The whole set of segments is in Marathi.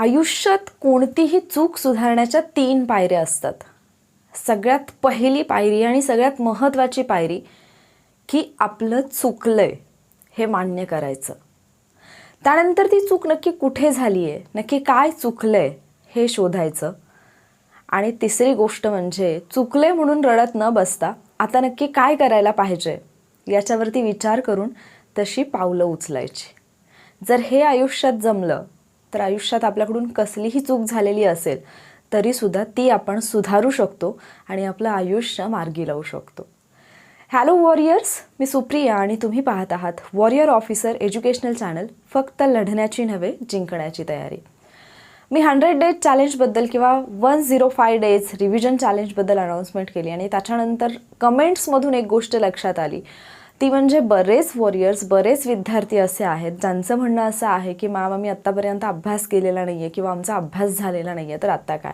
आयुष्यात कोणतीही चूक सुधारण्याच्या तीन पायऱ्या असतात. सगळ्यात पहिली पायरी आणि सगळ्यात महत्त्वाची पायरी की आपलं चुकलं आहे हे मान्य करायचं. त्यानंतर ती चूक नक्की कुठे झाली आहे नक्की काय चुकलं आहे हे शोधायचं. आणि तिसरी गोष्ट म्हणजे चुकले म्हणून रडत न बसता आता नक्की काय करायला पाहिजे याच्यावरती विचार करून तशी पावलं उचलायची. जर हे आयुष्यात जमलं तर आयुष्यात आपल्याकडून कसलीही चूक झालेली असेल तरीसुद्धा ती आपण सुधारू शकतो आणि आपलं आयुष्य मार्गी लावू शकतो. हॅलो वॉरियर्स मी सुप्रिया आणि तुम्ही पाहत आहात वॉरियर ऑफिसर एज्युकेशनल चॅनल फक्त लढण्याची नव्हे जिंकण्याची तयारी. मी हंड्रेड डेज चॅलेंजबद्दल किंवा one zero five days revision चॅलेंजबद्दल announcement केली आणि त्याच्यानंतर कमेंट्समधून एक गोष्ट लक्षात आली. ती म्हणजे बरेच वॉरियर्स बरेच विद्यार्थी असे आहेत. ज्यांचं म्हणणं असं आहे की मॅम आम्ही आत्तापर्यंत अभ्यास केलेला नाही आहे किंवा आमचा अभ्यास झालेला नाही आहे तर आत्ता काय?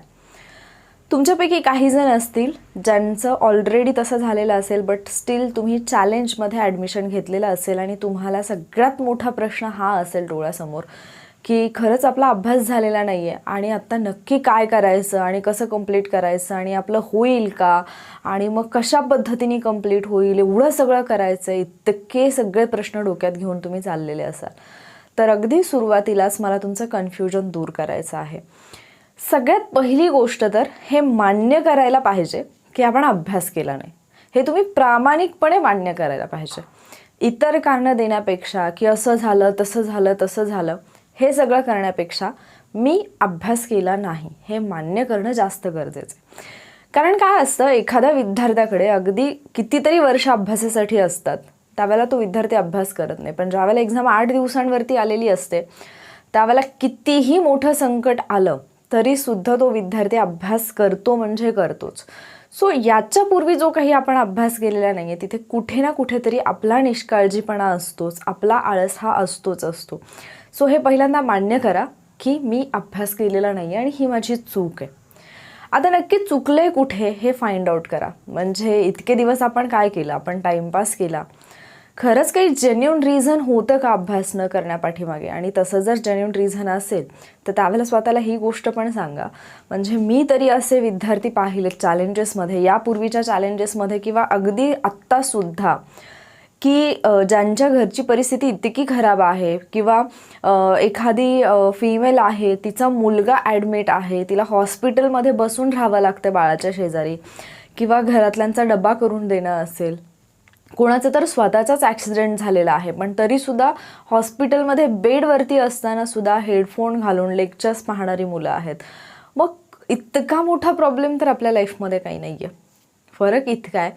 तुमच्यापैकी काही जण असतील ज्यांचं ऑलरेडी तसं झालेलं असेल बट स्टील तुम्ही चॅलेंजमध्ये ॲडमिशन घेतलेलं असेल आणि तुम्हाला सगळ्यात मोठा प्रश्न हा असेल डोळ्यासमोर. की खरंच आपला अभ्यास झालेला नाही आहे आणि आत्ता नक्की काय करायचं आणि कसं कंप्लीट करायचं आणि आपलं होईल का? आणि मग कशा पद्धतीने कंप्लीट होईल? एवढं सगळं करायचं आहे इतके सगळे प्रश्न डोक्यात घेऊन तुम्ही चाललेले असाल. तर अगदी सुरुवातीलाच मला तुमचं कन्फ्युजन दूर करायचं आहे. सगळ्यात पहिली गोष्ट तर हे मान्य करायला पाहिजे की आपण अभ्यास केला नाही. हे तुम्ही प्रामाणिकपणे मान्य करायला पाहिजे. इतर कारणं देण्यापेक्षा की असं झालं तसं झालं तसं झालं हे सगळं करण्यापेक्षा मी अभ्यास केला नाही. हे मान्य करणं जास्त गरजेचं आहे. कारण काय असतं एखाद्या विद्यार्थ्याकडे अगदी कितीतरी वर्ष अभ्यासासाठी असतात. त्यावेळेला तो विद्यार्थी अभ्यास करत नाही. पण ज्यावेळेला एक्झाम आठ दिवसांवरती आलेली असते त्यावेळेला कितीही मोठं संकट आलं तरीसुद्धा तो विद्यार्थी अभ्यास करतो म्हणजे करतोच. सो याच्यापूर्वी जो काही आपण अभ्यास केलेला नाही आहे तिथे कुठे ना कुठेतरी आपला निष्काळजीपणा असतोच. आपला आळस हा असतोच असतो. सो हे पहिल्यांदा मान्य करा की मी अभ्यास केलेला नाही आहे आणि ही माझी चूक आहे. आता नक्की चुकले कुठे हे फाइंड आउट करा. म्हणजे इतके दिवस आपण काय केलं? आपण टाइमपास केला. खरंच काही जेन्युन रिझन होतं का अभ्यास न करण्यापाठीमागे? आणि तसं जर जेन्युन रिझन असेल तर त्यावेळेला स्वतःला ही गोष्ट पण सांगा. म्हणजे मी तरी असे विद्यार्थी पाहिले चॅलेंजेसमध्ये यापूर्वीच्या चॅलेंजेसमध्ये किंवा अगदी आत्तासुद्धा की ज्यांच्या घरची परिस्थिती इतकी खराब आहे किंवा एखादी फिमेल आहे तिचा मुलगा ॲडमिट आहे तिला हॉस्पिटलमध्ये बसून राहावं लागतं बाळाच्या शेजारी किंवा घरातल्यांचा डबा करून देणं असेल. कोणाचं तर स्वतःचाच ॲक्सिडेंट झालेला आहे पण तरीसुद्धा हॉस्पिटलमध्ये बेडवरती असताना सुद्धा हेडफोन घालून लेक्चर्स पाहणारी मुलं आहेत. मग इतका मोठा प्रॉब्लेम तर आपल्या लाईफमध्ये काही नाही आहे फरक इतका आहे.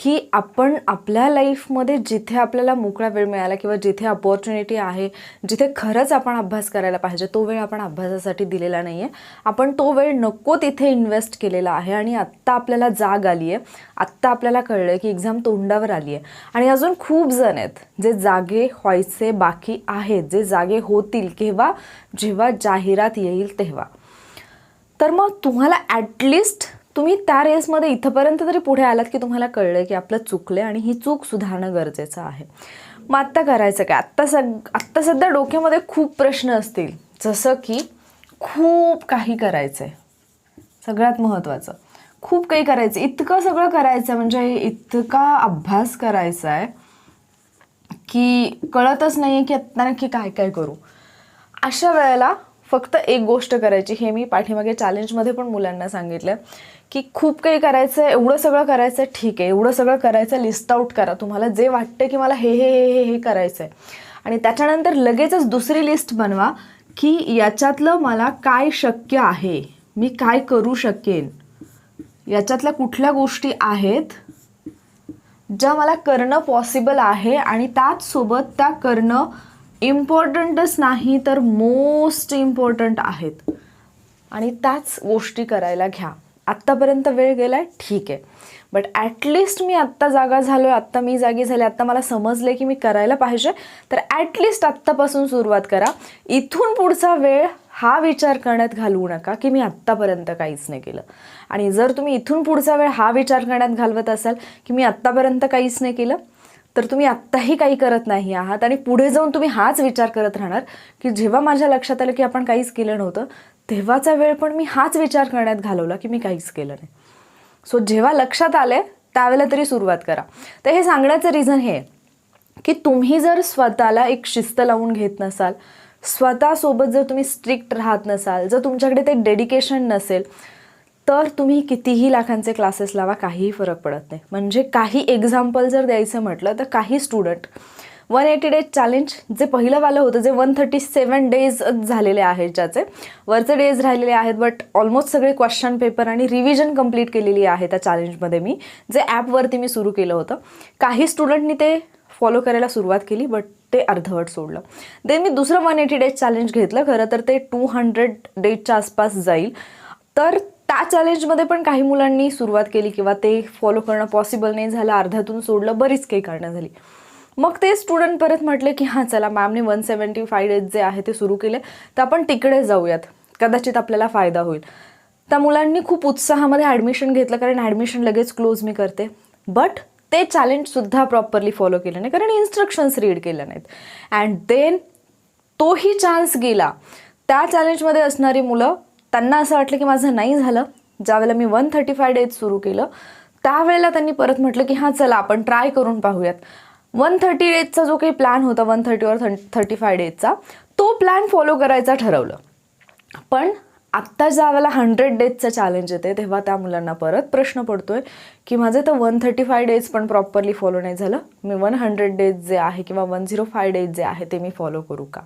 की आपण आपल्या लाईफमध्ये जिथे आपल्याला मोकळा वेळ मिळाला किंवा जिथे अपॉर्च्युनिटी आहे जिथे खरंच आपण अभ्यास करायला पाहिजे तो वेळ आपण अभ्यासासाठी दिलेला नाही आहे आपण तो वेळ नको तिथे इन्व्हेस्ट केलेला आहे आणि आत्ता आपल्याला जाग आली आहे आत्ता आपल्याला कळलं आहे की एक्झाम तोंडावर आली आहे आणि अजून खूप जण आहेत जे जागे व्हायचे बाकी आहेत जे जागे होतील केव्हा? जेव्हा जाहिरात येईल तेव्हा. तर मग तुम्हाला ॲटलिस्ट तुम्ही त्या रेसमध्ये इथंपर्यंत तरी पुढे आलात की तुम्हाला कळलं की आपलं चुकलं आणि ही चूक सुधारणं गरजेचं आहे. मग आत्ता करायचं काय? आत्ता सग आत्ता सध्या डोक्यामध्ये खूप प्रश्न असतील. जसं की खूप काही करायचं आहे सगळ्यात महत्त्वाचं खूप काही करायचं इतकं सगळं करायचं म्हणजे इतका अभ्यास करायचा आहे की कळतच नाही आहे की आत्ता नक्की काय काय करू. अशा वेळेला फक्त एक गोष्ट करायची हे मी पाठीमागे चॅलेंजमध्ये पण मुलांना सांगितलं की खूप काही करायचं आहे एवढं सगळं करायचं आहे ठीक आहे एवढं सगळं करायचं लिस्ट आउट करा. तुम्हाला जे वाटतं की मला हे हे हे हे हे करायचं आहे आणि त्याच्यानंतर लगेचच दुसरी लिस्ट बनवा की याच्यातलं मला काय शक्य आहे मी काय करू शकेन. याच्यातल्या कुठल्या गोष्टी आहेत ज्या मला करणं पॉसिबल आहे आणि त्याचसोबत त्या करणं इम्पॉर्टंटच नाही तर मोस्ट इम्पॉर्टंट आहेत. आणि त्याच गोष्टी करायला घ्या. आत्तापर्यंत वेळ गेला आहे ठीक आहे. बट ॲटलिस्ट मी आत्ता जागा झालो आहे आत्ता मी जागी झाले आत्ता मला समजले की मी करायला पाहिजे. तर ॲटलिस्ट आत्तापासून सुरुवात करा. इथून पुढचा वेळ हा विचार करण्यात घालवू नका की मी आत्तापर्यंत काहीच नाही केलं. आणि जर तुम्ही इथून पुढचा वेळ हा विचार करण्यात घालवत असाल की मी आत्तापर्यंत काहीच नाही केलं तर तुम्ही आत्ताही काही करत नाही आहात आणि पुढे जाऊन तुम्ही हाच विचार करत राहणार की जेव्हा माझ्या लक्षात आलं की आपण काहीच केलं नव्हतं तेव्हाचा वेळ पण मी हाच विचार करण्यात घालवला की मी काहीच केलं नाही. सो जेव्हा लक्षात आले त्यावेळेला तरी सुरुवात करा. तर हे सांगण्याचं रिझन हे आहे की तुम्ही जर स्वतःला एक शिस्त लावून घेत नसाल स्वतःसोबत जर तुम्ही स्ट्रिक्ट राहत नसाल जर तुमच्याकडे ते डेडिकेशन नसेल तर तुम्ही कितीही लाखांचे क्लासेस लावा काहीही फरक पडत नाही. म्हणजे काही एक्झाम्पल जर द्यायचं म्हटलं तर काही student one eighty days challenge जे पहिलंवालं होतं जे वन थर्टी सेवन डेज झालेले आहेत ज्याचे वरचे डेज राहिलेले आहेत बट ऑलमोस्ट सगळे क्वेश्चन पेपर आणि रिव्हिजन कंप्लीट केलेली आहे त्या चॅलेंजमध्ये मी जे ॲपवरती मी सुरू केलं होतं. काही स्टुडंटनी ते फॉलो करायला सुरुवात केली बट ते अर्धवट सोडलं. देन मी दुसरं वन एटी डेज चॅलेंज घेतलं खरं तर ते टू हंड्रेड डेजच्या आसपास जाईल. तर त्या चॅलेंजमध्ये पण काही मुलांनी सुरुवात केली किंवा ते फॉलो करणं पॉसिबल नाही झालं अर्ध्यातून सोडलं बरीच काही कारणं झाली. मग ते स्टुडंट परत म्हटले की हां चला मॅमने वन सेवन्टी फाय डेज जे आहे ते सुरू केले तर आपण तिकडे जाऊयात. कदाचित आपल्याला फायदा होईल. त्या मुलांनी खूप उत्साहामध्ये ॲडमिशन घेतलं कारण ॲडमिशन लगेच क्लोज मी करते. बट ते चॅलेंजसुद्धा प्रॉपरली फॉलो केलं नाही कारण इन्स्ट्रक्शन्स रीड केल्या नाहीत. अँड देन तोही चान्स गेला. त्या चॅलेंजमध्ये असणारी मुलं त्यांना असं वाटलं की माझं नाही झालं. ज्यावेळेला मी वन थर्टी फाय डेज सुरू केलं त्यावेळेला त्यांनी परत म्हटलं की हां चला आपण ट्राय करून पाहूयात. वन थर्टी डेजचा जो काही प्लॅन होता वन थर्टी और थर्टी फाय डेजचा तो प्लॅन फॉलो करायचा ठरवलं. पण आत्ता ज्यावेळेला हंड्रेड डेजचं चॅलेंज येते तेव्हा त्या मुलांना परत प्रश्न पडतोय की माझं तर वन थर्टी फाय डेज पण प्रॉपरली फॉलो नाही झालं. मी वन हंड्रेड डेज जे आहे किंवा वन झिरो फाय डेज जे आहे ते मी फॉलो करू का?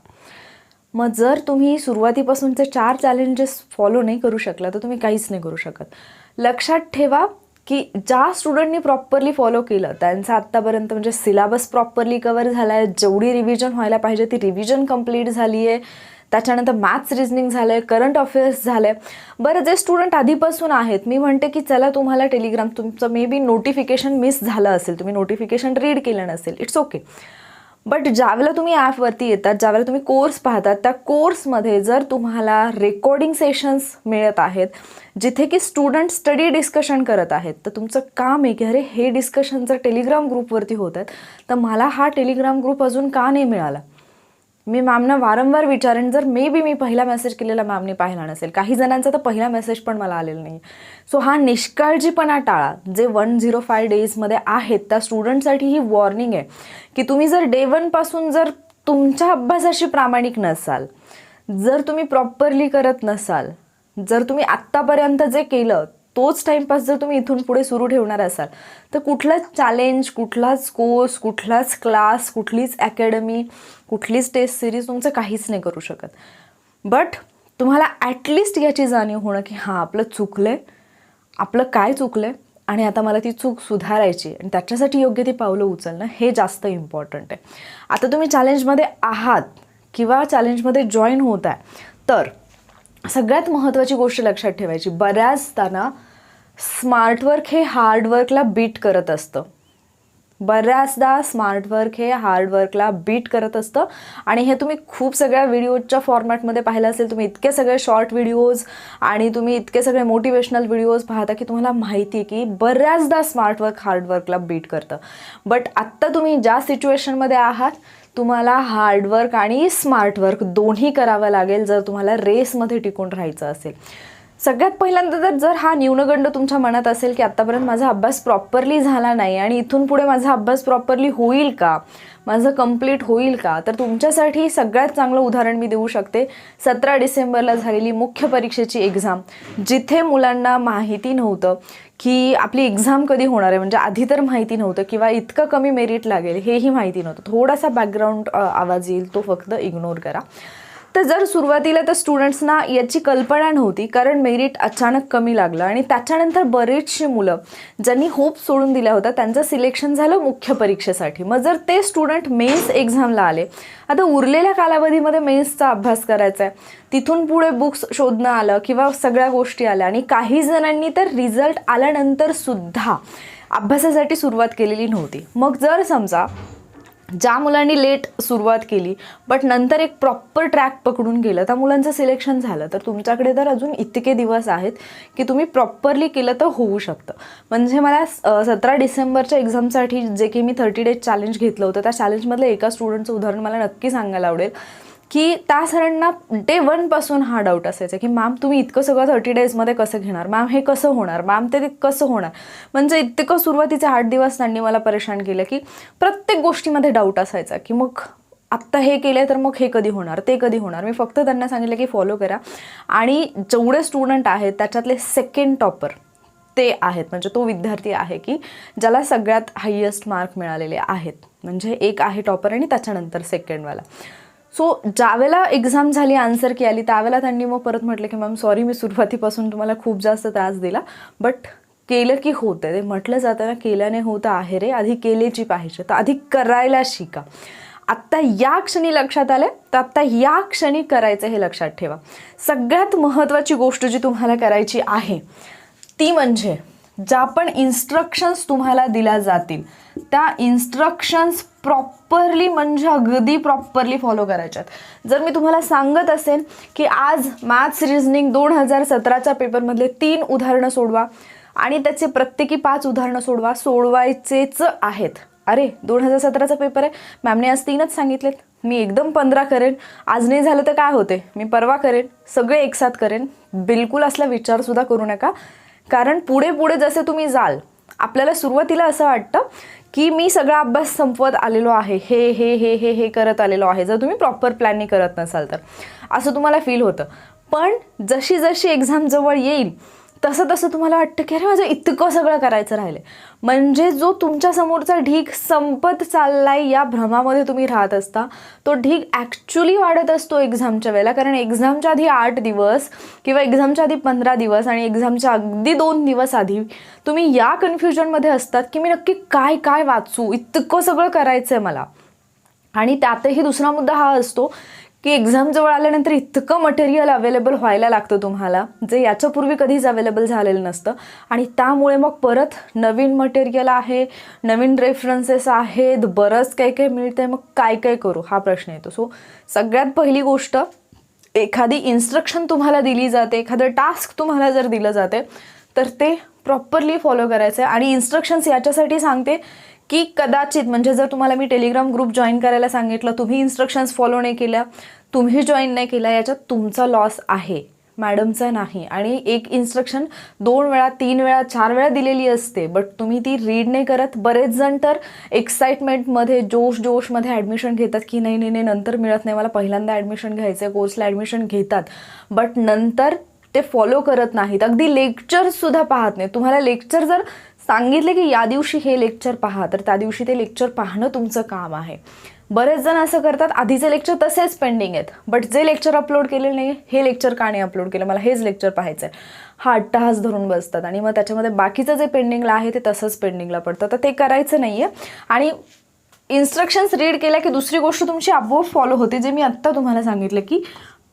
मग जर तुम्ही सुरुवातीपासूनचे चार चॅलेंजेस फॉलो नाही करू शकला तर तुम्ही काहीच नाही करू शकत. लक्षात ठेवा की ज्या स्टुडंटनी प्रॉपरली फॉलो केलं त्यांचं आत्तापर्यंत म्हणजे सिलेबस प्रॉपरली कवर झाला आहे जेवढी रिव्हिजन व्हायला पाहिजे ती रिव्हिजन कंप्लीट झाली आहे त्याच्यानंतर मॅथ्स रिझनिंग झालं आहे करंट अफेअर्स झालं आहे बरं जे स्टुडंट आधीपासून आहेत मी म्हणते की चला तुम्हाला टेलिग्राम तुमचं मे बी नोटिफिकेशन मिस झालं असेल तुम्ही नोटिफिकेशन रीड केलं नसेल इट्स ओके बट ज्यावेळेला तुम्ही ॲपवरती येतात ज्यावेळेला तुम्ही कोर्स पाहतात त्या कोर्समध्ये जर तुम्हाला रेकॉर्डिंग सेशन्स मिळत आहेत जिथे की स्टुडंट स्टडी डिस्कशन करत आहेत तर तुमचं काम आहे की अरे हे डिस्कशन जर टेलिग्राम ग्रुपवरती होत आहेत तर मला हा टेलिग्राम ग्रुप अजून का नाही मिळाला? मी मॅमना वारंवार विचारेन जर मे बी मी पहिला मेसेज केलेला मॅमने पाहिला नसेल. काही जणांचा तर पहिला मेसेज पण मला आलेला नाही सो हा निष्काळजीपणा टाळा. जे वन झिरो फाय डेजमध्ये आहेत त्या स्टुडंटसाठी ही वॉर्निंग आहे की तुम्ही जर डे वनपासून जर तुमच्या अभ्यासाशी प्रामाणिक नसाल जर तुम्ही प्रॉपरली करत नसाल जर तुम्ही आत्तापर्यंत जे केलं तोच टाईमपास जर तुम्ही इथून पुढे सुरू ठेवणार असाल तर कुठलाच चॅलेंज कुठलाच कोर्स कुठलाच क्लास कुठलीच अकॅडमी कुठलीच टेस्ट सिरीज तुमचं काहीच नाही करू शकत. बट तुम्हाला ॲटलिस्ट याची जाणीव होणं की हां आपलं चुकलं आहे आपलं काय चुकलं आहे आणि आता मला ती चूक सुधारायची आणि त्याच्यासाठी योग्य ती पावलं उचलणं हे जास्त इम्पॉर्टंट आहे. आता तुम्ही चॅलेंजमध्ये आहात किंवा चॅलेंजमध्ये जॉईन होत आहे तर सगळ्यात महत्त्वाची गोष्ट लक्षात ठेवायची बऱ्याचदा ना स्मार्टवर्क हे हार्डवर्कला बीट करत असतं. बऱ्याचदा स्मार्टवर्क हे हार्डवर्कला बीट करत असतं. आणि हे तुम्ही खूप सगळ्या व्हिडिओजच्या फॉर्मॅटमध्ये पाहिलं असेल तुम्ही इतके सगळे शॉर्ट व्हिडिओज आणि तुम्ही इतके सगळे मोटिवेशनल व्हिडिओज पाहता की तुम्हाला माहिती आहे की बऱ्याचदा स्मार्टवर्क हार्डवर्कला बीट करतं. बट आत्ता तुम्ही ज्या सिच्युएशनमध्ये आहात तुम्हाला हार्डवर्क आणि स्मार्टवर्क दोन्ही करावं लागेल जर तुम्हाला रेसमध्ये टिकून राहायचं असेल. सगळ्यात पहिल्यांदा तर जर हा न्यूनगंड तुमच्या मनात असेल की आत्तापर्यंत माझा अभ्यास प्रॉपरली झाला नाही आणि इथून पुढे माझा अभ्यास प्रॉपरली होईल का? माझं कंप्लीट होईल का? तर तुमच्यासाठी सगळ्यात चांगलं उदाहरण मी देऊ शकते. सतरा डिसेंबरला झालेली मुख्य परीक्षेची एक्झाम जिथे मुलांना माहिती नव्हतं की आपली एक्झाम कधी होणार आहे. म्हणजे आधी तर माहिती नव्हतं किंवा इतकं कमी मेरिट लागेल हेही माहिती नव्हतं. थोडासा बॅकग्राऊंड आवाज येईल तो फक्त इग्नोर करा. तर जर सुरुवातीला तर स्टुडंट्सना याची कल्पना नव्हती कारण मेरिट अचानक कमी लागलं आणि त्याच्यानंतर बरेचशी मुलं ज्यांनी होप सोडून दिल्या होत्या त्यांचं सिलेक्शन झालं मुख्य परीक्षेसाठी. मग जर ते स्टुडंट मेन्स एक्झामला आले आता उरलेल्या कालावधीमध्ये मेन्सचा अभ्यास करायचा आहे तिथून पुढे बुक्स शोधणं आलं किंवा सगळ्या गोष्टी आल्या आणि काही जणांनी तर रिझल्ट आल्यानंतर सुद्धा अभ्यासासाठी सुरुवात केलेली नव्हती. मग जर समजा ज्या मुलांनी लेट सुरुवात केली बट नंतर एक प्रॉपर ट्रॅक पकडून गेलं त्या मुलांचं सिलेक्शन झालं. तर तुमच्याकडे तर अजून इतके दिवस आहेत की तुम्ही प्रॉपरली केलं तर होऊ शकतं. म्हणजे मला सतरा डिसेंबरच्या एक्झामसाठी जे की मी थर्टी डेज चॅलेंज घेतलं होतं त्या चॅलेंजमधलं एका स्टुडंटचं उदाहरण मला नक्की सांगायला आवडेल. की त्या सरांना डे वनपासून हा डाऊट असायचा की मॅम तुम्ही इतकं सगळं थर्टी डेजमध्ये कसं घेणार? मॅम हे कसं होणार? मॅम ते कसं होणार? म्हणजे इतकं सुरुवातीचे आठ दिवस त्यांनी मला परेशान केलं की प्रत्येक गोष्टीमध्ये डाऊट असायचा की मग आत्ता हे केलं तर मग हे कधी होणार? ते कधी होणार? मी फक्त त्यांना सांगितलं की फॉलो करा. आणि जेवढे स्टुडंट आहेत त्याच्यातले सेकंड टॉपर ते आहेत. म्हणजे तो विद्यार्थी आहे की ज्याला सगळ्यात हायेस्ट मार्क मिळालेले आहेत. म्हणजे एक आहे टॉपर आणि त्याच्यानंतर सेकंडवाला सो ज्यावेळेला एक्झाम झाली आन्सर की आली त्यावेळेला त्यांनी मग परत म्हटलं की मॅम सॉरी मी सुरुवातीपासून तुम्हाला खूप जास्त त्रास दिला बट केलं की होतं ते म्हटलं जातं ना केल्याने होतं आहे रे आधी केलेची पाहिजे तर आधी करायला शिका. आत्ता या क्षणी लक्षात आलं तर आत्ता या क्षणी करायचं हे लक्षात ठेवा. सगळ्यात महत्त्वाची गोष्ट जी तुम्हाला करायची आहे ती म्हणजे ज्या पण इन्स्ट्रक्शन्स तुम्हाला दिल्या जातील त्या इन्स्ट्रक्शन्स प्रॉपरली म्हणजे अगदी प्रॉपरली फॉलो करायच्यात. जर मी तुम्हाला सांगत असेल की आज मॅथ्स रिझनिंग दोन हजार सतराच्या पेपरमधले तीन उदाहरणं सोडवा आणि त्याचे प्रत्येकी पाच उदाहरणं सोडवा सोडवायचेच आहेत. अरे दोन हजार सतराचा पेपर आहे. मॅमने आज तीनच सांगितलेत. मी एकदम पंधरा करेन. आज नाही झालं तर काय होते? मी परवा करेन. सगळे एकसाथ करेन. बिलकुल असला विचारसुद्धा करू नका. कारण पुढे पुढे जसे तुम्ही जाल आपल्याला सुरुवातीला असं वाटतं की मी सगळा अभ्यास संपवत आलेलो आहे. हे हे हे हे हे करत आलेलो आहे. जर तुम्ही प्रॉपर प्लॅनिंग करत नसाल तर. असं तुम्हाला फील होतं. पण जशी जशी एक्झाम जवळ येईल तसं तसं तुम्हाला वाटतं की अरे माझं इतकं सगळं करायचं राहिलं म्हणजे जो तुमच्या समोरचा ढीग संपत चाललाय या भ्रमामध्ये तुम्ही राहत असता तो ढीग ॲक्च्युली वाढत असतो एक्झामच्या वेळेला. कारण एक्झामच्या आधी आठ दिवस किंवा एक्झामच्या आधी पंधरा दिवस आणि एक्झामच्या अगदी दोन दिवस आधी तुम्ही या कन्फ्युजनमध्ये असतात की मी नक्की काय काय वाचू? इतकं सगळं करायचं आहे मला. आणि त्यातही दुसरा मुद्दा हा असतो की एक्झाम जवळ आल्यानंतर इतकं मटेरियल अवेलेबल व्हायला लागतं तुम्हाला जे याच्यापूर्वी कधीच अवेलेबल झालेलं नसतं. आणि त्यामुळे मग परत नवीन मटेरियल आहे नवीन रेफरन्सेस आहेत बरंच काही काही मिळतंय मग काय काय करू? हा प्रश्न येतो. सो सगळ्यात पहिली गोष्ट एखादी इन्स्ट्रक्शन तुम्हाला दिली जाते एखादं टास्क तुम्हाला जर दिलं जाते तर ते प्रॉपरली फॉलो करायचं आहे आणि इन्स्ट्रक्शन्स याच्यासाठी सांगते की कदाचित म्हणजे जर तुम्हाला मी टेलिग्राम ग्रुप जॉईन करायला सांगितलं तुम्ही इन्स्ट्रक्शन्स फॉलो नाही केल्या तुम्ही जॉईन नाही केला याच्यात तुमचा लॉस आहे मॅडमचा नाही. आणि एक इन्स्ट्रक्शन दोन वेळा तीन वेळा चार वेळा दिलेली असते बट तुम्ही ती रीड नाही करत. बरेच जण तर एक्साइटमेंटमध्ये जोश जोशमध्ये ॲडमिशन घेतात की नाही नाही नाही नंतर मिळत नाही. मला पहिल्यांदा ॲडमिशन घ्यायचं आहे कोर्सला ॲडमिशन घेतात. बट नंतर ते फॉलो करत नाहीत. अगदी लेक्चरसुद्धा पाहत नाही तुम्हाला लेक्चर जर सांगितले की या दिवशी हे लेक्चर पहा. तर त्या दिवशी ते लेक्चर पाहणं तुमचं काम आहे. बरेच जण असं करतात आधीचे लेक्चर तसेच पेंडिंग आहेत. बट जे लेक्चर अपलोड केलेलं नाही हे लेक्चर का नाही अपलोड केलं? मला हेच लेक्चर पाहायचं आहे हा अट्टहास धरून बसतात आणि मग त्याच्यामध्ये बाकीचं जे पेंडिंगला आहे ते तसंच पेंडिंगला पडतं. तर ते करायचं नाही आहे आणि इन्स्ट्रक्शन्स रीड केल्या की दुसरी गोष्ट तुमची आपोआप फॉलो होते जे मी आत्ता तुम्हाला सांगितलं की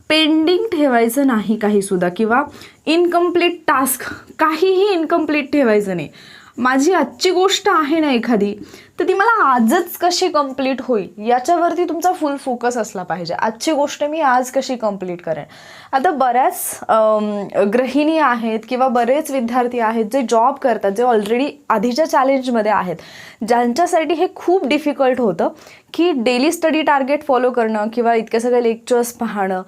पेंडिंग ठेवायचं नाही काहीसुद्धा किंवा इनकम्प्लीट टास्क काहीही इनकम्प्लीट ठेवायचं नाही. माझी आजची गोष्ट आहे ना एखादी तर ती मला आजच कशी कंप्लीट होईल? याच्यावरती तुमचा फुल फोकस असला पाहिजे. आजची गोष्ट मी आज कशी कंप्लीट करेन? आता बऱ्याच गृहिणी आहेत किंवा बरेच विद्यार्थी आहेत जे जॉब करतात जे ऑलरेडी आधीच्या चॅलेंजमध्ये आहेत. ज्यांच्यासाठी हे खूप डिफिकल्ट होतं की डेली स्टडी टार्गेट फॉलो करणं किंवा इतके सगळे लेक्चर्स पाहणं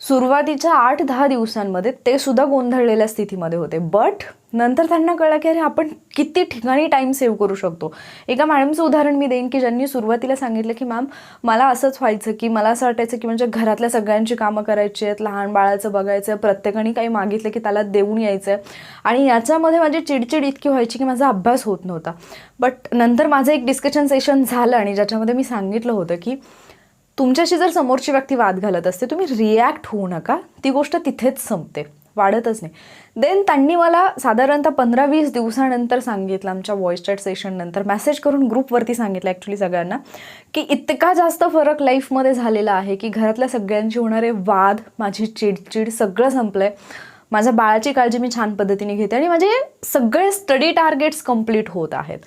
सुरुवातीच्या आठ दहा दिवसांमध्ये ते सुद्धा गोंधळलेल्या स्थितीमध्ये होते. बट नंतर त्यांना कळलं की अरे आपण किती ठिकाणी टाईम सेव्ह करू शकतो. एका मॅडमचं उदाहरण मी देईन की ज्यांनी सुरुवातीला सांगितलं की मॅम मला असंच व्हायचं की मला असं वाटायचं की म्हणजे घरातल्या सगळ्यांची कामं करायची आहेत लहान बाळाचं बघायचं आहे प्रत्येकाने काही मागितलं की त्याला देऊन यायचं आहे आणि याच्यामध्ये माझी चिडचिड इतकी व्हायची की माझा अभ्यास होत नव्हता. बट नंतर माझं एक डिस्कशन सेशन झालं आणि ज्याच्यामध्ये मी सांगितलं होतं की तुमच्याशी जर समोरची व्यक्ती वाद घालत असते तुम्ही रिॲक्ट होऊ नका. ती गोष्ट तिथेच संपते. वाढतच नाही. देन त्यांनी मला साधारणतः पंधरा वीस दिवसानंतर सांगितलं आमच्या व्हॉइस चॅट सेशननंतर मेसेज करून ग्रुपवरती सांगितलं ॲक्च्युली सगळ्यांना की इतका जास्त फरक लाईफमध्ये झालेला आहे की घरातल्या सगळ्यांशी होणारे वाद माझी चिडचिड सगळं संपलं आहे माझ्या बाळाची काळजी मी छान पद्धतीने घेते आणि माझे सगळे स्टडी टार्गेट्स कंप्लीट होत आहेत.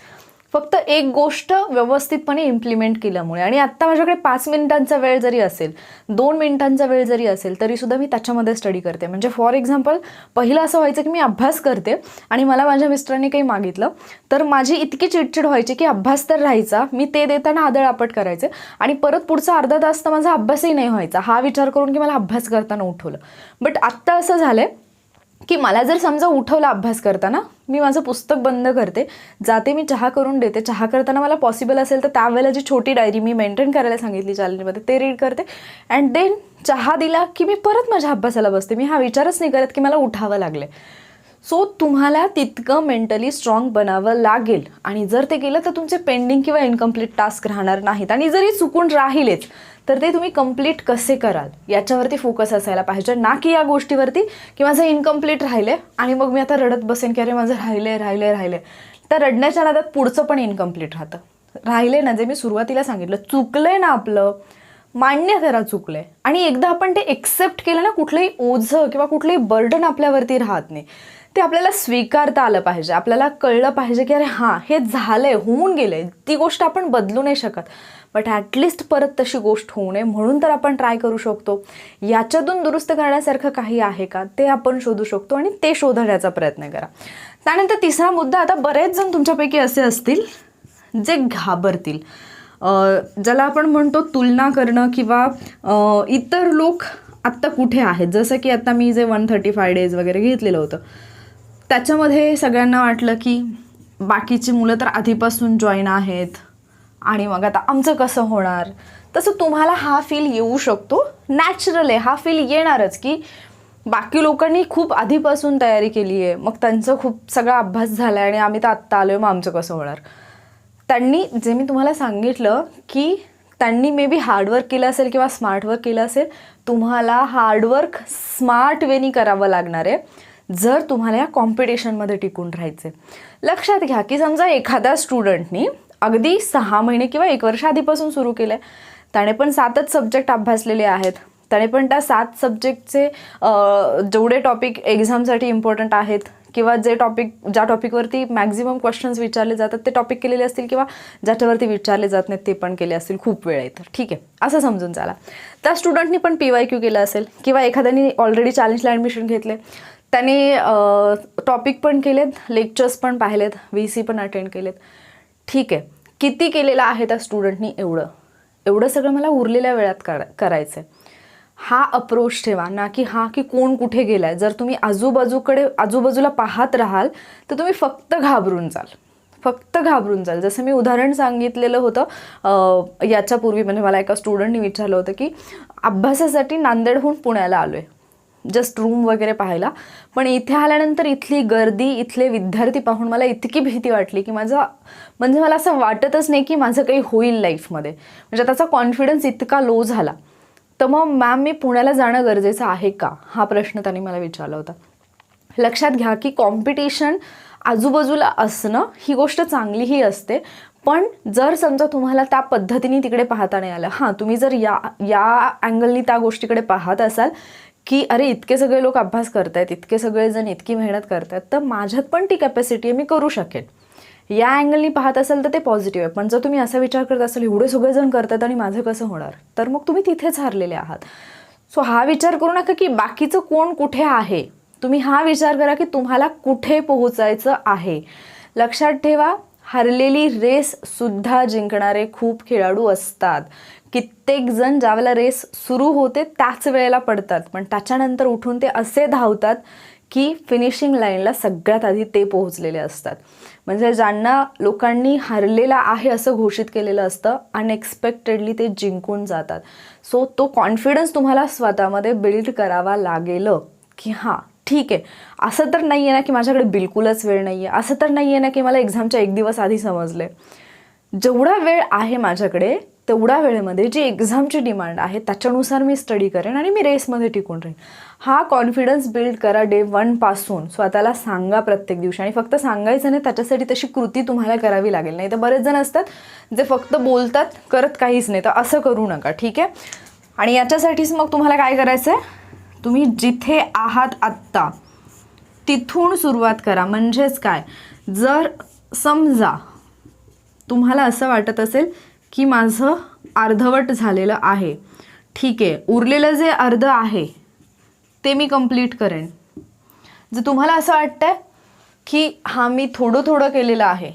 फक्त एक गोष्ट व्यवस्थितपणे इम्प्लिमेंट केल्यामुळे. आणि आत्ता माझ्याकडे पाच मिनिटांचा वेळ जरी असेल दोन मिनिटांचा वेळ जरी असेल तरीसुद्धा मी त्याच्यामध्ये स्टडी करते. म्हणजे फॉर एक्झाम्पल पहिलं असं व्हायचं की मी अभ्यास करते आणि मला माझ्या मिस्टरांनी काही मागितलं तर माझी इतकी चिडचिड व्हायची की अभ्यास तर राहायचा मी ते देताना आदळआपट करायचे आणि परत पुढचा अर्धा तास तर माझा अभ्यासही नाही व्हायचा. हा विचार करून की मला अभ्यास करताना उठवलं. बट आत्ता असं झालंय की मला जर समजा उठवलं अभ्यास करताना मी माझं पुस्तक बंद करते. जाते मी चहा करून देते. चहा करताना मला पॉसिबल असेल तर त्यावेळेला जी छोटी डायरी मी मेंटेन करायला सांगितली चॅलेंजमध्ये ते रीड करते. अँड देन चहा दिला की मी परत माझ्या अभ्यासाला बसते. मी हा विचारच नाही करत की मला उठावं लागले सो तुम्हाला तितकं मेंटली स्ट्रॉंग बनावं लागेल. आणि जर ते केलं तर तुमचे पेंडिंग किंवा इनकम्प्लीट टास्क राहणार नाहीत. आणि जरी चुकून राहिलेच तर ते तुम्ही कंप्लीट कसे कराल? याच्यावरती फोकस असायला पाहिजे. ना की या गोष्टीवरती. की माझं इनकम्प्लीट राहिलं आणि मग मी आता रडत बसेन की अरे माझं राहिले राहिले राहिले. तर रडण्याच्या नादात पुढचं पण इनकम्प्लीट राहतं. राहिले ना जे मी सुरुवातीला सांगितलं चुकलंय ना आपलं मान्य करा चुकलंय. आणि एकदा आपण ते एक्सेप्ट केलं ना कुठलंही ओझं किंवा कुठलंही बर्डन आपल्यावरती राहत नाही. ते आपल्याला स्वीकारता आलं पाहिजे. आपल्याला कळलं पाहिजे की अरे हां हे झालंय होऊन गेलंय. ती गोष्ट आपण बदलू नाही शकत. बट ॲटलिस्ट परत तशी गोष्ट होऊ नये. म्हणून तर आपण ट्राय करू शकतो. याच्यातून दुरुस्त करण्यासारखं काही आहे का? ते आपण शोधू शकतो आणि ते शोधण्याचा प्रयत्न करा. त्यानंतर तिसरा मुद्दा आता बरेच जण तुमच्यापैकी असे असतील जे घाबरतील. ज्याला आपण म्हणतो तुलना करणं किंवा इतर लोक आत्ता कुठे आहेत? जसं की आता मी जे वन थर्टी फाय डेज वगैरे घेतलेलं होतं. त्याच्यामध्ये सगळ्यांना वाटलं की बाकीची मुलं तर आधीपासून जॉईन आहेत. आणि मग आता आमचं कसं होणार? तसं तुम्हाला हा फील येऊ शकतो. नॅचरल आहे. हा फील येणारच की बाकी लोकांनी खूप आधीपासून तयारी केली आहे. मग त्यांचं खूप सगळा अभ्यास झाला आहे आणि आम्ही तर आत्ता आलो आहे मग आमचं कसं होणार? त्यांनी जे मी तुम्हाला सांगितलं की त्यांनी मे बी हार्डवर्क केलं असेल किंवा स्मार्ट वर्क केलं असेल तुम्हाला हार्डवर्क स्मार्ट वेनी करावं लागणार आहे. जर तुम्हाला या कॉम्पिटिशनमध्ये टिकून राहायचे लक्षात घ्या की समजा एखाद्या स्टुडंटनी अगदी सहा महिने किंवा एक वर्ष आधीपासून सुरू केलं आहे त्याने पण सातच सब्जेक्ट अभ्यासलेले आहेत. त्याने पण त्या सात सब्जेक्टचे जेवढे टॉपिक एक्झामसाठी इम्पॉर्टंट आहेत किंवा जे टॉपिक ज्या टॉपिकवरती मॅक्झिमम क्वेश्चन्स विचारले जातात ते टॉपिक केलेले असतील किंवा ज्याच्यावरती विचारले जात नाहीत ते पण केले असतील खूप वेळ आहे तर. ठीक आहे. असं समजून चाला. त्या स्टुडंटनी पण पी वाय क्यू केलं असेल किंवा एखाद्याने ऑलरेडी चॅलेंजला ॲडमिशन घेतले त्याने टॉपिक पण केलेत लेक्चर्स पण पाहिलेत व्ही सी पण अटेंड केलेत. ठीक आहे. किती केलेलं आहे त्या स्टुडंटनी एवढं? एवढं सगळं मला उरलेल्या वेळात करा करायचं आहे हा अप्रोच ठेवा ना की हा की कोण कुठे गेलाय. जर तुम्ही आजूबाजूकडे आजूबाजूला पाहत राहाल तर तुम्ही फक्त घाबरून जाल. फक्त घाबरून जाल. जसं मी उदाहरण सांगितलेलं होतं याच्यापूर्वी म्हणजे मला एका स्टुडंटने विचारलं होतं की अभ्यासासाठी नांदेडहून पुण्याला आलो आहे जस्ट रूम वगैरे पाहायला. पण इथे आल्यानंतर इथली गर्दी इथले विद्यार्थी पाहून मला इतकी भीती वाटली की माझा म्हणजे मला असं वाटतच नाही की माझं काही होईल लाईफमध्ये म्हणजे त्याचा कॉन्फिडन्स इतका लो झाला. तर मग मॅम मी पुण्याला जाणं गरजेचं आहे का? हा प्रश्न त्यांनी मला विचारला होता. लक्षात घ्या की कॉम्पिटिशन आजूबाजूला असणं ही गोष्ट चांगलीही असते. पण जर समजा तुम्हाला त्या पद्धतीने तिकडे पाहता नाही आलं हां तुम्ही जर या या अँगलनी त्या गोष्टीकडे पाहत असाल की अरे इतके सगळे लोक अभ्यास करतायत इतके सगळेजण इतकी मेहनत करतायत तर माझ्यात पण ती कॅपॅसिटी आहे मी करू शकेन. या अँगलनी पाहत असाल तर ते पॉझिटिव्ह आहे. पण जर तुम्ही असा विचार करत असाल एवढे सगळेजण करतात आणि माझं कसं होणार? तर मग तुम्ही तिथेच हारलेले आहात. सो हा विचार करू नका की बाकीचं कोण कुठे आहे. तुम्ही हा विचार करा की तुम्हाला कुठे पोहोचायचं आहे. लक्षात ठेवा हरलेली रेससुद्धा जिंकणारे खूप खेळाडू असतात. कित्येक जण ज्यावेळेला रेस सुरू होते त्याच वेळेला पडतात. पण त्याच्यानंतर उठून ते असे धावतात की फिनिशिंग लाईनला सगळ्यात आधी ते पोहोचलेले असतात. म्हणजे ज्यांना लोकांनी हरलेला आहे असं घोषित केलेलं असतं अनएक्सपेक्टेडली ते जिंकून जातात. सो तो कॉन्फिडन्स तुम्हाला स्वतःमध्ये बिल्ड करावा लागेल की हां ठीक आहे. असं तर नाही आहे ना की माझ्याकडे बिलकुलच वेळ नाही आहे असं तर नाही आहे ना की मला एक्झामच्या एक दिवस आधी समजले जेवढा वेळ आहे माझ्याकडे तेवढ्या वेळेमध्ये जी एक्झामची डिमांड आहे त्याच्यानुसार मी स्टडी करेन आणि मी रेसमध्ये टिकून राहीन. हा कॉन्फिडन्स बिल्ड करा डे वनपासून स्वतःला सांगा प्रत्येक दिवशी आणि फक्त सांगायचं नाही त्याच्यासाठी तशी कृती तुम्हाला करावी लागेल. नाही तर बरेच जण असतात जे फक्त बोलतात करत काहीच नाही. तर असं करू नका ठीक आहे? आणि याच्यासाठीच मग तुम्हाला काय करायचं आहे तुम्ही जिथे आहात आत्ता तिथून सुरुवात करा. म्हणजेच काय? जर समजा तुम्हाला असं वाटत असेल की माझं अर्धवट झालेलं आहे ठीक आहे उरलेलं जे अर्ध आहे ते मी कंप्लीट करेन. जर तुम्हाला असं वाटतंय की हा मी थोडं थोडं केलेलं आहे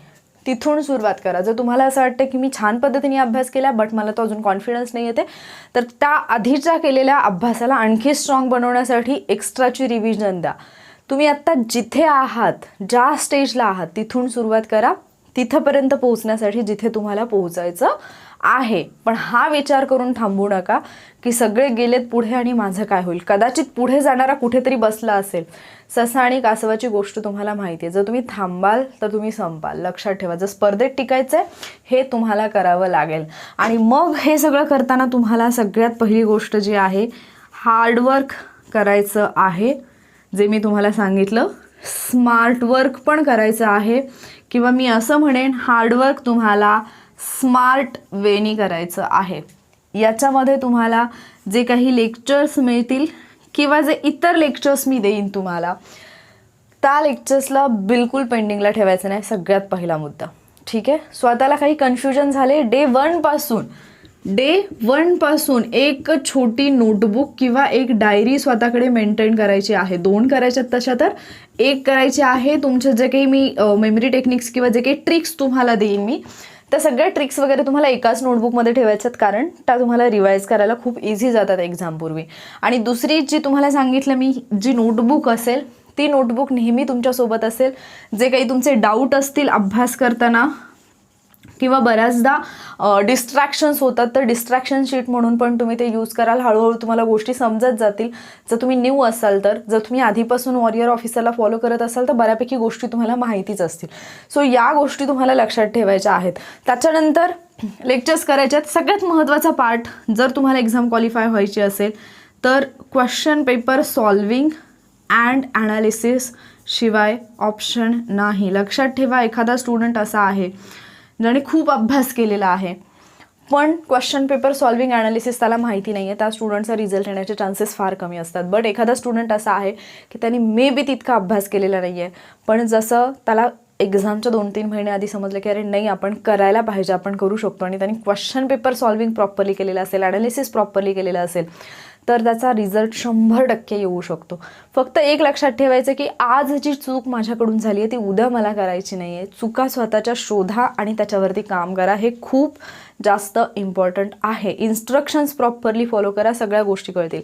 तिथून सुरुवात करा. जर तुम्हाला असं वाटतं की मी छान पद्धतीने अभ्यास केला बट मला तो अजून कॉन्फिडन्स नाही येते तर त्या आधीच्या केलेल्या अभ्यासाला आणखी स्ट्रॉंग बनवण्यासाठी एक्स्ट्राची रिव्हिजन द्या. तुम्ही आत्ता जिथे आहात ज्या स्टेजला आहात तिथून सुरुवात करा. तिथंपर्यंत पोहोचण्यासाठी जिथे तुम्हाला पोहोचायचं आहे. पण हा विचार करून थांबू नका की सगळे गेलेत पुढे आणि माझं काय होईल. कदाचित पुढे जाणारा कुठेतरी बसला असेल. ससा आणि कासवाची गोष्ट तुम्हाला माहिती आहे. जर तुम्ही थांबाल तर तुम्ही संपाल. लक्षात ठेवा. जर स्पर्धेत टिकायचं आहे हे तुम्हाला करावं लागेल. आणि मग हे सगळं करताना तुम्हाला सगळ्यात पहिली गोष्ट जी आहे हार्डवर्क करायचं आहे. जे मी तुम्हाला सांगितलं स्मार्ट वर्क पण करायचं आहे. किंवा मी असं म्हणेन हार्डवर्क तुम्हाला स्मार्ट वेनी करायचं आहे. याच्यामध्ये तुम्हाला जे काही लेक्चर्स मिळतील किंवा जे इतर लेक्चर्स मी देईन तुम्हाला त्या लेक्चर्सला बिलकुल पेंडिंगला ठेवायचं नाही सगळ्यात पहिला मुद्दा. ठीक आहे? स्वतःला काही कन्फ्युजन झाले. डे वनपासून डे वनपासून एक छोटी नोटबुक किंवा एक डायरी स्वतःकडे मेंटेन करायची आहे. दोन करायच्यात तशा तर एक करायची आहे. तुमचे जे काही मी मेमरी टेक्निक्स किंवा जे काही ट्रिक्स तुम्हाला देईन मी त्या सगळ्या ट्रिक्स वगैरे तुम्हाला एकाच नोटबुकमध्ये ठेवायच्यात कारण त्या तुम्हाला रिवाईज करायला खूप इझी जातात एक्झामपूर्वी आणि दुसरी जी तुम्हाला सांगितलं मी जी नोटबुक असेल ती नोटबुक नेहमी तुमच्यासोबत असेल. जे काही तुमचे डाऊट असतील अभ्यास करताना किंवा बऱ्याचदा डिस्ट्रॅक्शन्स होतात तर डिस्ट्रॅक्शन शीट म्हणून पण तुम्ही ते यूज कराल. हळूहळू तुम्हाला गोष्टी समजत जातील. जर तुम्ही न्यू असाल तर जर तुम्ही आधीपासून वॉरियर ऑफिसरला फॉलो करत असाल तर बऱ्यापैकी गोष्टी तुम्हाला माहितीच असतील. सो या गोष्टी तुम्हाला लक्षात ठेवायच्या आहेत. त्याच्यानंतर लेक्चर्स करायच्यात. सगळ्यात महत्त्वाचा पार्ट जर तुम्हाला एक्झाम क्वालिफाय व्हायची असेल तर question paper solving and analysis शिवाय ऑप्शन नाही. लक्षात ठेवा एखादा स्टुडंट असा आहे. ज्याने खूप अभ्यास केलेला आहे. पण क्वेश्चन पेपर सॉल्विंग ॲनालिसिस त्याला माहिती नाही आहे त्या स्टुडंटचा रिझल्ट येण्याचे चान्सेस फार कमी असतात. बट एखादा स्टुडंट असा आहे की त्यांनी मे बी तितका अभ्यास केलेला नाही आहे पण जसं त्याला एक्झामच्या दोन तीन महिने आधी समजलं की अरे नाही आपण करायला पाहिजे आपण करू शकतो. आणि त्यांनी क्वेश्चन पेपर सॉल्विंग प्रॉपरली केलेलं असेल ॲनालिसिस प्रॉपरली केलेलं असेल तर त्याचा रिझल्ट शंभर टक्के येऊ शकतो. फक्त एक लक्षात ठेवायचं की आज जी चूक माझ्याकडून झाली आहे ती उद्या मला करायची नाही आहे चुका स्वतःच्या शोधा आणि त्याच्यावरती काम करा. हे खूप जास्त इम्पॉर्टंट आहे. इन्स्ट्रक्शन्स प्रॉपरली फॉलो करा सगळ्या गोष्टी कळतील.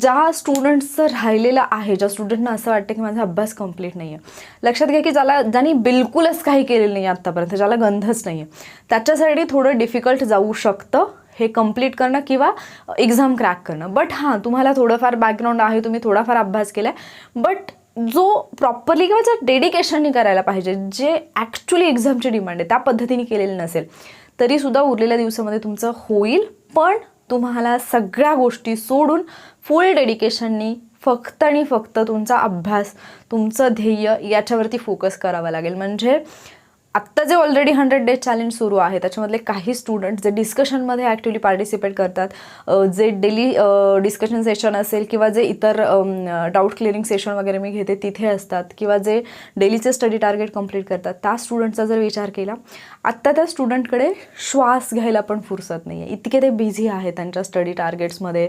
ज्या स्टुडंट्सचं राहिलेलं आहे ज्या स्टुडंटना असं वाटतं की माझा अभ्यास कंप्लीट नाही आहे लक्षात घ्या की ज्याला ज्यांनी बिलकुलच काही केलेलं नाही आत्तापर्यंत ज्याला गंधच नाही आहे त्याच्यासाठी थोडं डिफिकल्ट जाऊ शकतं. हे कंप्लीट करणं किंवा एक्झाम क्रॅक करणं. बट हां तुम्हाला थोडंफार बॅकग्राऊंड आहे तुम्ही थोडाफार अभ्यास केला आहे बट जो प्रॉपरली किंवा ज्या डेडिकेशननी करायला पाहिजे जे ॲक्च्युली एक्झामची डिमांड आहे त्या पद्धतीने केलेली नसेल तरीसुद्धा उरलेल्या दिवसामध्ये तुमचं होईल. पण तुम्हाला सगळ्या गोष्टी सोडून फुल डेडिकेशननी फक्त आणि फक्त तुमचा अभ्यास तुमचं ध्येय याच्यावरती फोकस करावा लागेल. म्हणजे आत्ता जे ऑलरेडी हंड्रेड डेज चॅलेंज सुरू आहे त्याच्यामधले काही स्टुडंट जे डिस्कशनमध्ये ॲक्च्युली पार्टिसिपेट करतात जे डेली डिस्कशन सेशन असेल किंवा जे इतर डाऊट क्लिअरिंग सेशन वगैरे मी घेते तिथे असतात. किंवा जे डेलीचे स्टडी टार्गेट कंप्लीट करतात त्या स्टुडंटचा जर विचार केला आत्ता त्या स्टुडंटकडे श्वास घ्यायला पण फुरसत नाही आहे इतके ते बिझी आहेत त्यांच्या स्टडी टार्गेट्समध्ये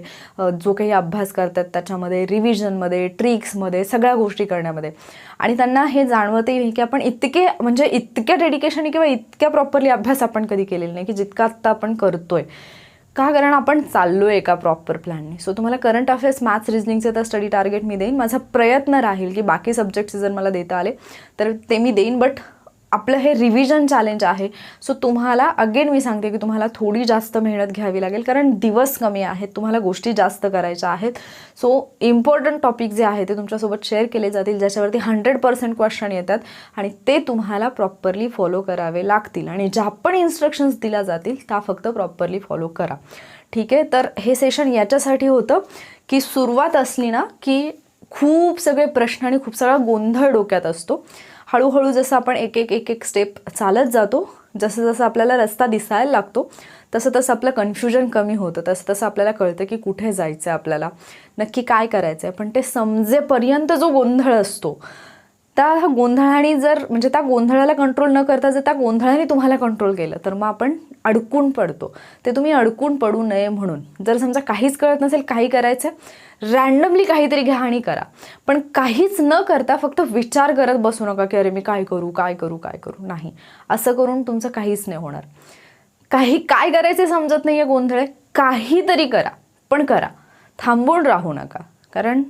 जो काही अभ्यास करतात त्याच्यामध्ये रिव्हिजनमध्ये ट्रिक्समध्ये सगळ्या गोष्टी करण्यामध्ये. आणि त्यांना हे जाणवतही नाही की आपण इतके म्हणजे इतक्या डेडिकेशन किंवा इतक्या प्रॉपरली अभ्यास आपण कधी केलेला नाही की जितका आत्ता आपण करतोय. का कारण आपण चाललोय एका प्रॉपर प्लॅनने सो तुम्हाला करंट अफेअर्स मॅथ्स रिजनिंगचे तर स्टडी टार्गेट मी देईन. माझा प्रयत्न राहील की बाकी सब्जेक्टचे जर मला देता आले तर ते मी देईन. बट आपलं हे रिव्हिजन चॅलेंज आहे. सो तुम्हाला अगेन मी सांगते की तुम्हाला थोडी जास्त मेहनत घ्यावी लागेल कारण दिवस कमी आहेत तुम्हाला गोष्टी जास्त करायच्या आहेत. सो इम्पॉर्टंट टॉपिक जे आहे ते तुमच्यासोबत शेअर केले जातील ज्याच्यावरती हंड्रेड पर्सेंट क्वेश्चन येतात आणि ते तुम्हाला प्रॉपरली फॉलो करावे लागतील. आणि ज्या पण इन्स्ट्रक्शन्स दिल्या जातील त्या फक्त प्रॉपरली फॉलो करा. ठीक आहे? तर हे सेशन याच्यासाठी होतं की सुरुवात असली ना की खूप सगळे प्रश्न आणि खूप सगळा गोंधळ डोक्यात असतो. हळूहळू जसं आपण एक एक एक एक स्टेप चालत जातो जसं जसं आपल्याला रस्ता दिसायला लागतो तसं तसं आपलं कन्फ्युजन कमी होतं. तसं तसं आपल्याला कळतं की कुठे जायचं आहे आपल्याला नक्की काय करायचं आहे पण ते समजेपर्यंत जो गोंधळ असतो त्या गोंधळाने जर म्हणजे त्या गोंधळाला कंट्रोल न करता जर त्या गोंधळाने तुम्हाला कंट्रोल केलं तर मग आपण अडकून पडतो. ते तुम्ही अडकून पडू नये म्हणून. जर समजा काहीच कळत नसेल काही करायचं रँडमली काहीतरी घ्या आणि करा. पण काहीच न करता फक्त विचार करत बसू नका की अरे मी काय करू काय करू काय करू. नाही. असं करून तुमचं काहीच नाही होणार. काही काय करायचे समजत नाही आहे गोंधळ. काहीतरी करा. पण करा. थांबून राहू नका. कारण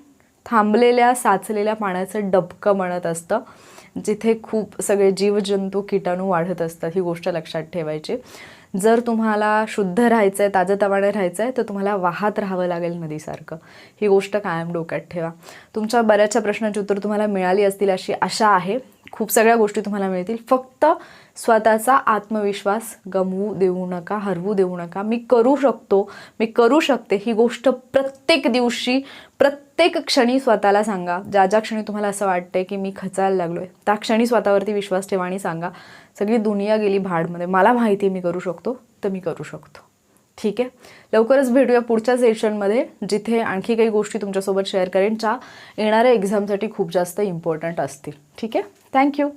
थांबलेल्या साचलेल्या पाण्याचं डबकं म्हणत असतं जिथे खूप सगळे जीवजंतू किटाणू वाढत असतात ही गोष्ट लक्षात ठेवायची. जर तुम्हाला शुद्ध राहायचं आहे ताजंतवाने राहायचं आहे तर तुम्हाला वाहत राहावं लागेल नदीसारखं. ही गोष्ट कायम डोक्यात ठेवा. तुमच्या बऱ्याचशा प्रश्नांची उत्तर तुम्हाला मिळाली असतील अशी आशा आहे. खूप सगळ्या गोष्टी तुम्हाला मिळतील. फक्त स्वतःचा आत्मविश्वास गमवू देऊ नका हरवू देऊ नका. मी करू शकतो मी करू शकते ही गोष्ट प्रत्येक दिवशी प्रत्येक क्षणी स्वतःला सांगा. ज्या ज्या क्षणी तुम्हाला असं वाटतंय की मी खचायला लागलोय त्या क्षणी स्वतःवरती विश्वास ठेवा आणि सांगा सगळी दुनिया गेली भाडमध्ये. मला माहिती आहे मी करू शकतो तर मी करू शकतो. ठीक आहे? लवकरच भेटूया पुढच्या सेशनमध्ये जिथे आणखी काही गोष्टी तुमच्यासोबत शेअर करेन ज्या येणाऱ्या एक्झामसाठी खूप जास्त इम्पॉर्टंट असतील. ठीक आहे? थँक्यू